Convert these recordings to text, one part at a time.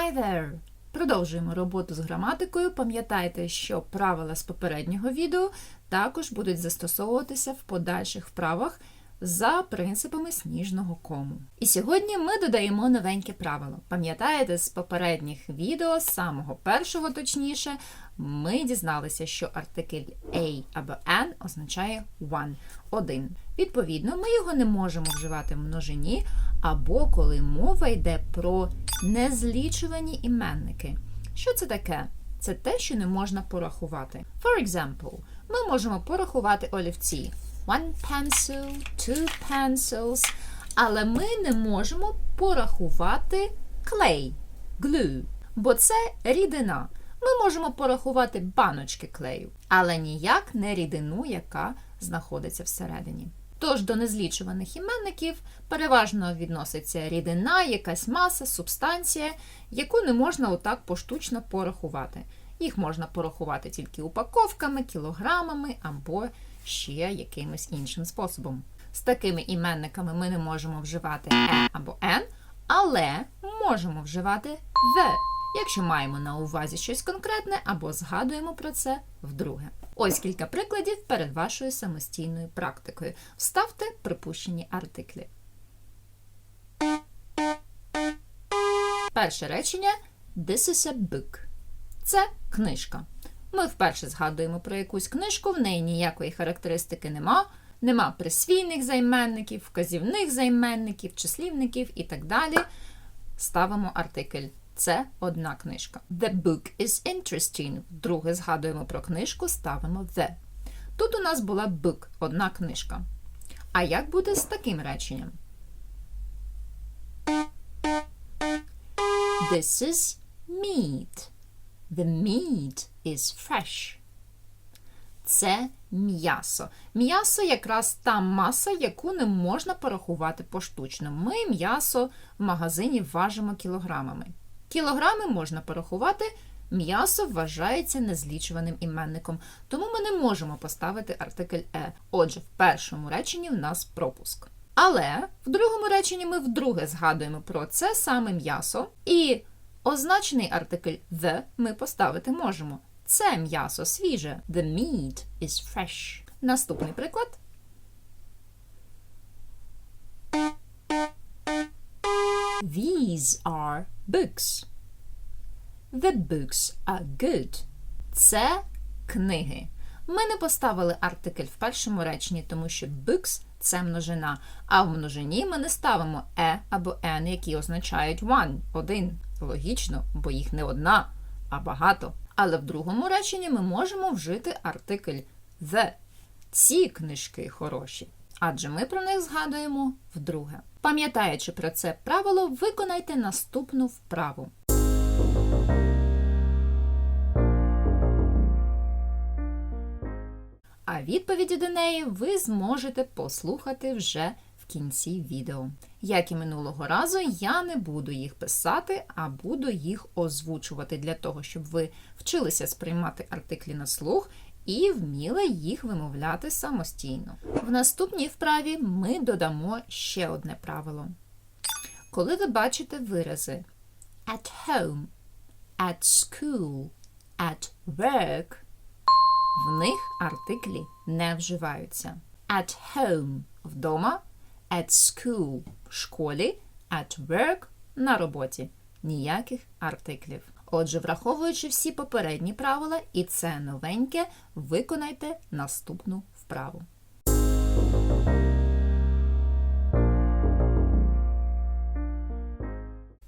Hi there! Продовжуємо роботу з граматикою. Пам'ятайте, що правила з попереднього відео також будуть застосовуватися в подальших вправах за принципами сніжного кому. І сьогодні ми додаємо новеньке правило. Пам'ятаєте, з попередніх відео, з самого першого точніше, ми дізналися, що артикль a або an означає one один. Відповідно, ми його не можемо вживати в множині або коли мова йде про незлічувані іменники. Що це таке? Це те, що не можна порахувати. For example, ми можемо порахувати олівці. One pencil, two pencils, але ми не можемо порахувати клей, glue, бо це рідина. Ми можемо порахувати баночки клею, але ніяк не рідину, яка знаходиться всередині. Тож до незлічуваних іменників переважно відноситься рідина, якась маса, субстанція, яку не можна отак поштучно порахувати. Їх можна порахувати тільки упаковками, кілограмами або ще якимось іншим способом. З такими іменниками ми не можемо вживати е або н, але можемо вживати the, якщо маємо на увазі щось конкретне або згадуємо про це вдруге. Ось кілька прикладів перед вашою самостійною практикою. Вставте припущені артиклі. Перше речення This is a book. Це книжка. Ми вперше згадуємо про якусь книжку, в неї ніякої характеристики нема. Нема присвійних займенників, вказівних займенників, числівників і так далі. Ставимо артикль. Це одна книжка. The book is interesting. Друге згадуємо про книжку, ставимо the. Тут у нас була book, одна книжка. А як буде з таким реченням? This is meat. The meat is fresh. Це м'ясо. М'ясо якраз та маса, яку не можна порахувати поштучно. Ми м'ясо в магазині важимо кілограмами. Кілограми можна порахувати, м'ясо вважається незлічуваним іменником, тому ми не можемо поставити артикль е. Отже, в першому реченні в нас пропуск. Але в другому реченні ми вдруге згадуємо про це саме м'ясо, і означений артикль the ми поставити можемо. Це м'ясо свіже. The meat is fresh. Наступний приклад. These are books. The books are good. Це книги. Ми не поставили артикль в першому реченні, тому що books це множина, а в множині ми не ставимо е або n, які означають one, один. Логічно, бо їх не одна, а багато. Але в другому реченні ми можемо вжити артикль the. Ці книжки хороші. Адже ми про них згадуємо вдруге. Пам'ятаючи про це правило, виконайте наступну вправу. А відповіді до неї ви зможете послухати вже в кінці відео. Як і минулого разу, я не буду їх писати, а буду їх озвучувати для того, щоб ви вчилися сприймати артиклі на слух і вміли їх вимовляти самостійно. В наступній вправі ми додамо ще одне правило. Коли ви бачите вирази at home, at school, at work, в них артиклі не вживаються. At home вдома, at school в школі, at work на роботі. Ніяких артиклів. Отже, враховуючи всі попередні правила, і це новеньке, виконайте наступну вправу.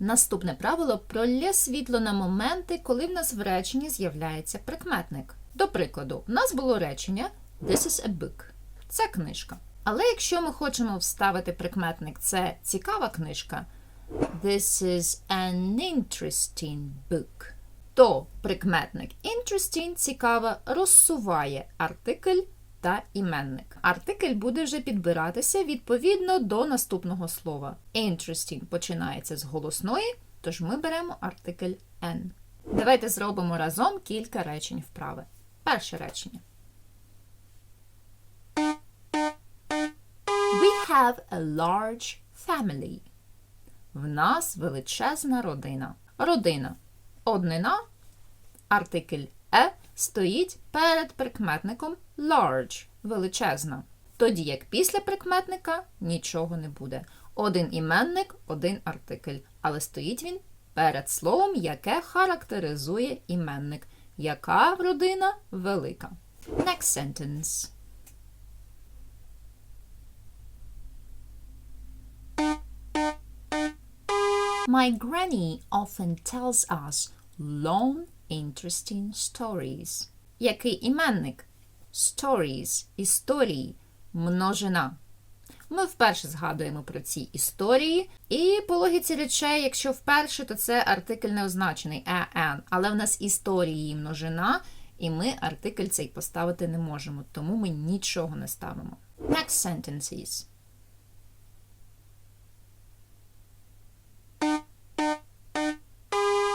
Наступне правило пролє світло на моменти, коли в нас в реченні з'являється прикметник. До прикладу, в нас було речення This is a book. Це книжка. Але якщо ми хочемо вставити прикметник це цікава книжка, This is an interesting book. То прикметник interesting цікава розсуває артикль та іменник. Артикль буде вже підбиратися відповідно до наступного слова. Interesting починається з голосної, тож ми беремо артикль N. Давайте зробимо разом кілька речень вправи. Перше речення. We have a large family. В нас величезна родина. Родина. Однина, артикль е стоїть перед прикметником large величезна. Тоді як після прикметника нічого не буде. Один іменник, один артикль, але стоїть він перед словом, яке характеризує іменник. Яка родина велика. Next sentence. My granny often tells us long, interesting stories. Який іменник? Stories – історії, множина. Ми вперше згадуємо про ці історії, і по логіці речей, якщо вперше, то це артикль не означений «an», але в нас історії множина, і ми артикль цей поставити не можемо, тому ми нічого не ставимо. Next sentences.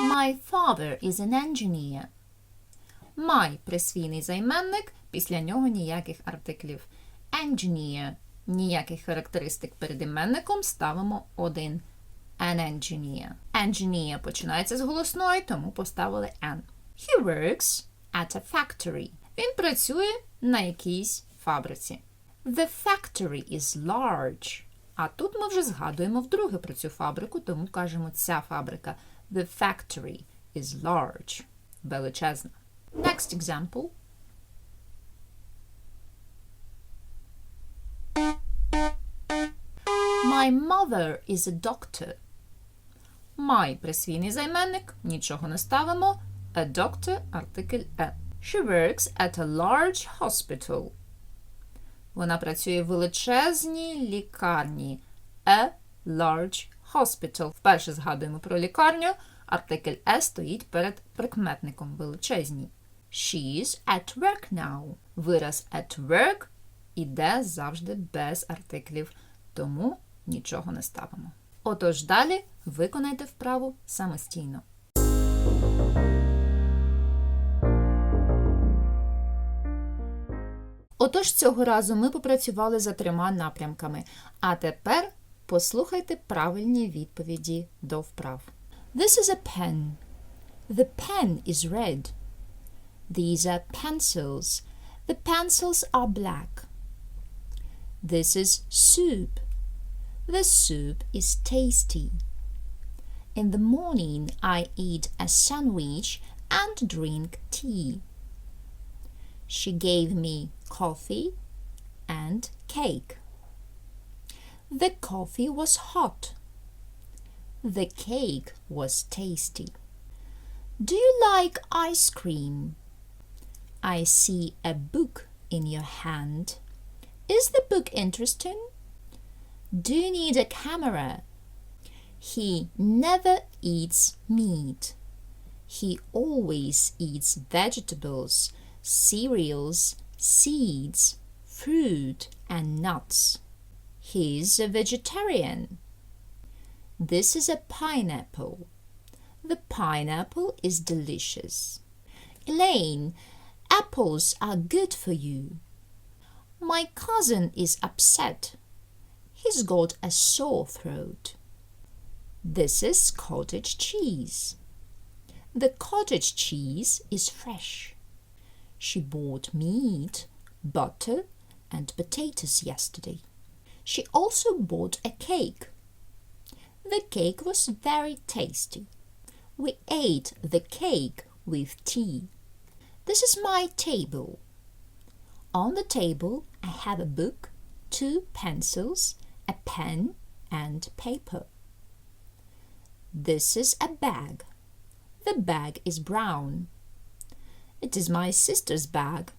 My father is an engineer. My – присвійний займенник, після нього ніяких артиклів. Engineer – ніяких характеристик перед іменником, ставимо один. An engineer. Engineer починається з голосної, тому поставили an. He works at a factory. Він працює на якійсь фабриці. The factory is large. А тут ми вже згадуємо вдруге про цю фабрику, тому кажемо ця фабрика. The factory is large. Величезна. Next example. My mother is a doctor. My присвійний займенник, нічого не ставимо. A doctor артикль е. She works at a large hospital. Вона працює в величезній лікарні. A large hospital. Вперше згадуємо про лікарню. Артикль е стоїть перед прикметником величезній. She's at work now. Вираз at work іде завжди без артиклів, тому нічого не ставимо. Отож далі виконайте вправу самостійно. Отож, цього разу ми попрацювали за трьома напрямками. А тепер послухайте правильні відповіді до вправ. This is a pen. The pen is red. These are pencils. The pencils are black. This is soup. The soup is tasty. In the morning, I eat a sandwich and drink tea. She gave me coffee and cake. The coffee was hot. The cake was tasty. Do you like ice cream? I see a book in your hand. Is the book interesting? Do you need a camera? He never eats meat. He always eats vegetables, cereals, seeds, fruit, and nuts. He's a vegetarian. This is a pineapple. The pineapple is delicious. Elaine, apples are good for you. My cousin is upset. He's got a sore throat. This is cottage cheese. The cottage cheese is fresh. She bought meat, butter, and potatoes yesterday. She also bought a cake. The cake was very tasty. We ate the cake with tea. This is my table. On the table, I have a book, two pencils, a pen, and paper. This is a bag. The bag is brown. It is my sister's bag.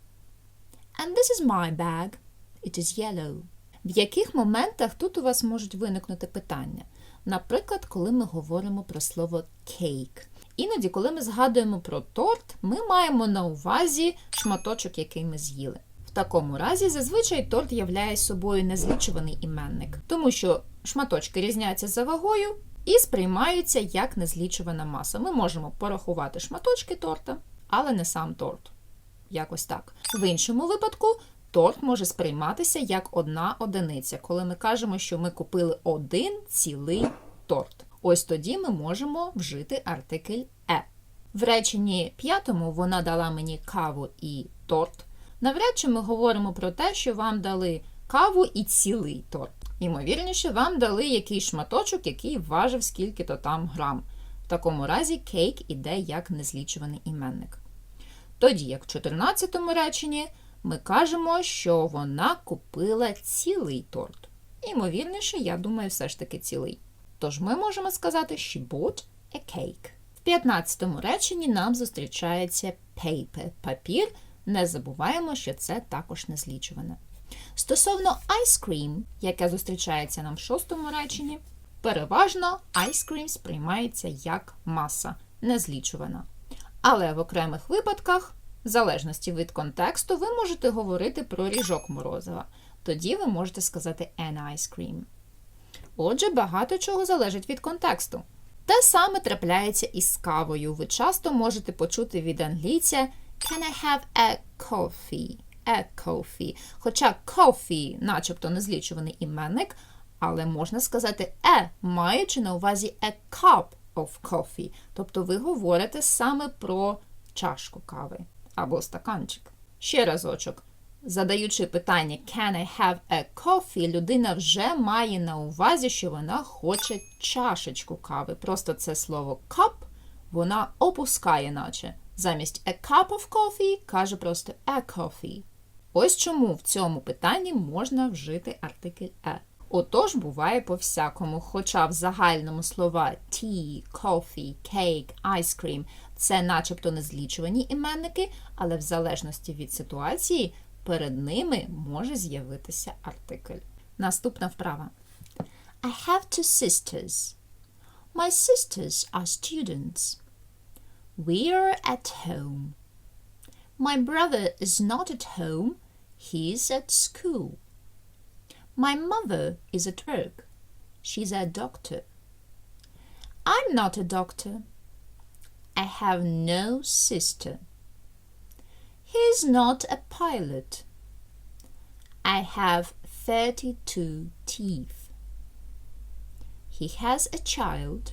And this is my bag. It is yellow. В яких моментах тут у вас можуть виникнути питання? Наприклад, коли ми говоримо про слово cake. Іноді, коли ми згадуємо про торт, ми маємо на увазі шматочок, який ми з'їли. В такому разі зазвичай торт являє собою незлічуваний іменник, тому що шматочки різняться за вагою і сприймаються як незлічувана маса. Ми можемо порахувати шматочки торта, але не сам торт. Якось так. В іншому випадку торт може сприйматися як одна одиниця, коли ми кажемо, що ми купили один цілий торт. Ось тоді ми можемо вжити артикль е. В реченні п'ятому вона дала мені каву і торт. Навряд чи ми говоримо про те, що вам дали каву і цілий торт. Ймовірніше, вам дали якийсь шматочок, який важив скільки-то там грам. В такому разі кейк іде як незлічуваний іменник. Тоді, як в 14 реченні, ми кажемо, що вона купила цілий торт. Ймовірніше, я думаю, все ж таки цілий. Тож ми можемо сказати she bought a cake. В 15-му реченні нам зустрічається paper – папір. Не забуваємо, що це також незлічуване. Стосовно ice cream, яке зустрічається нам в шостому реченні, переважно ice cream сприймається як маса, незлічувана. Але в окремих випадках, в залежності від контексту, ви можете говорити про ріжок морозива. Тоді ви можете сказати an ice cream. Отже, багато чого залежить від контексту. Те саме трапляється із кавою. Ви часто можете почути від англійця Can I have a coffee? A coffee. Хоча coffee, начебто незлічуваний іменник, але можна сказати е, маючи на увазі a cup of coffee. Тобто ви говорите саме про чашку кави або стаканчик. Ще разочок. Задаючи питання Can I have a coffee, людина вже має на увазі, що вона хоче чашечку кави. Просто це слово cup вона опускає, наче. Замість a cup of coffee каже просто a coffee. Ось чому в цьому питанні можна вжити артикль е. Отож, буває по-всякому, хоча в загальному слова tea, coffee, cake, ice cream – це начебто незлічувані іменники, але в залежності від ситуації перед ними може з'явитися артикль. Наступна вправа. I have two sisters. My sisters are students. We are at home. My brother is not at home. He's at school. My mother is at work. She's a doctor. I'm not a doctor. I have no sister. He's not a pilot. I have 32 teeth. He has a child.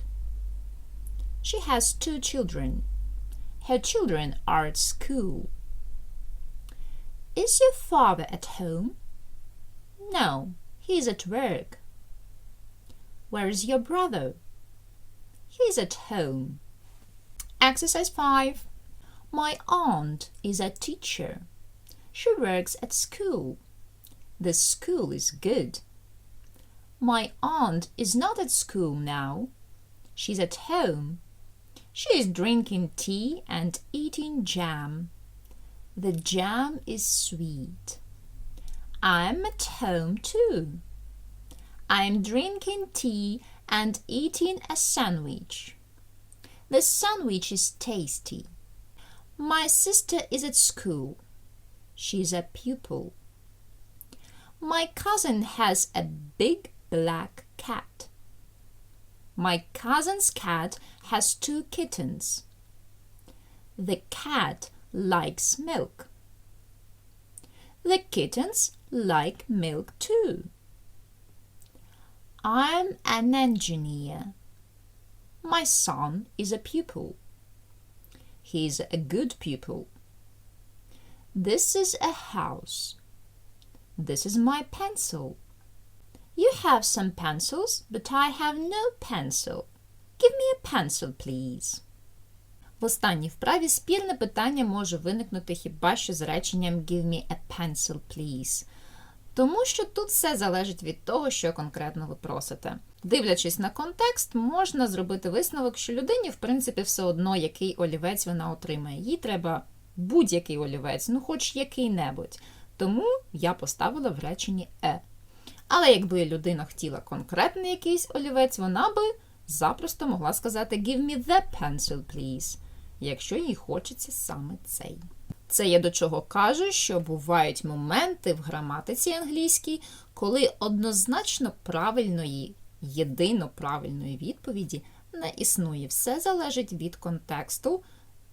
She has two children. Her children are at school. Is your father at home? No, he's at work. Where is your brother? He's at home. Exercise 5. My aunt is a teacher. She works at school. The school is good. My aunt is not at school now. She's at home. She is drinking tea and eating jam. The jam is sweet. I'm at home too. I'm drinking tea and eating a sandwich. The sandwich is tasty. My sister is at school. She's a pupil. My cousin has a big black cat. My cousin's cat has two kittens. The cat likes milk. The kittens like milk too. I'm an engineer. My son is a pupil. He's a good pupil. This is a house. This is my pencil. You have some pencils, but I have no pencil. Give me a pencil, please. В останній вправі спірне питання може виникнути хіба що з реченням Give me a pencil, please. Тому що тут все залежить від того, що конкретно ви просите. Дивлячись на контекст, можна зробити висновок, що людині, в принципі, все одно, який олівець вона отримає. Їй треба будь-який олівець, ну хоч який-небудь. Тому я поставила в реченні е. Але якби людина хотіла конкретний якийсь олівець, вона би запросто могла сказати Give me the pencil, please, якщо їй хочеться саме цей. Це я до чого кажу, що бувають моменти в граматиці англійській, коли однозначно правильної, єдино правильної відповіді не існує. Все залежить від контексту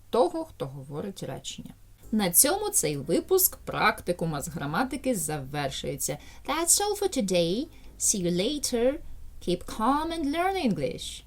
того, хто говорить речення. На цьому цей випуск практикума з граматики завершується. That's all for today. See you later. Keep calm and learn English.